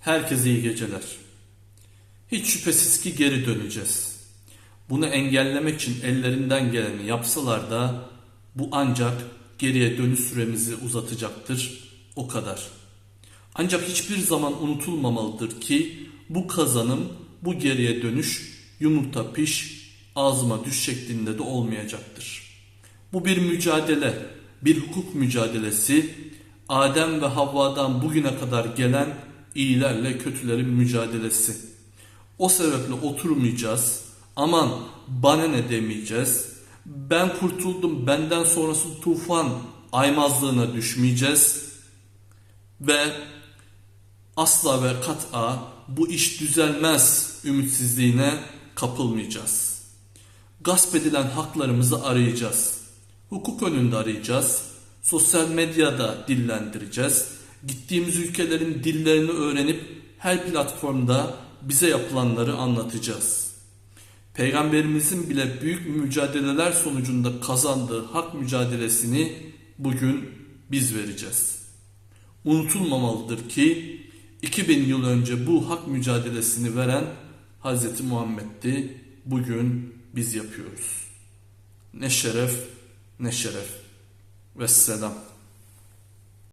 Herkese iyi geceler. Hiç şüphesiz ki geri döneceğiz. Bunu engellemek için ellerinden geleni yapsalar da bu ancak geriye dönüş süremizi uzatacaktır. O kadar. Ancak hiçbir zaman unutulmamalıdır ki bu kazanım, bu geriye dönüş yumurta piş, ağzıma düş şeklinde de olmayacaktır. Bu bir mücadele, bir hukuk mücadelesi, Adem ve Havva'dan bugüne kadar gelen iyilerle kötülerin mücadelesi. O sebeple oturmayacağız, aman bana ne demeyeceğiz, ben kurtuldum benden sonrası tufan aymazlığına düşmeyeceğiz ve asla ve kat'a bu iş düzelmez ümitsizliğine kapılmayacağız. Gasp edilen haklarımızı arayacağız. Hukuk önünde arayacağız. Sosyal medyada dillendireceğiz. Gittiğimiz ülkelerin dillerini öğrenip her platformda bize yapılanları anlatacağız. Peygamberimizin bile büyük mücadeleler sonucunda kazandığı hak mücadelesini bugün biz vereceğiz. Unutulmamalıdır ki 2000 yıl önce bu hak mücadelesini veren Hz. Muhammed'di. Bugün biz yapıyoruz. Ne şeref ne şeref. Vesselam.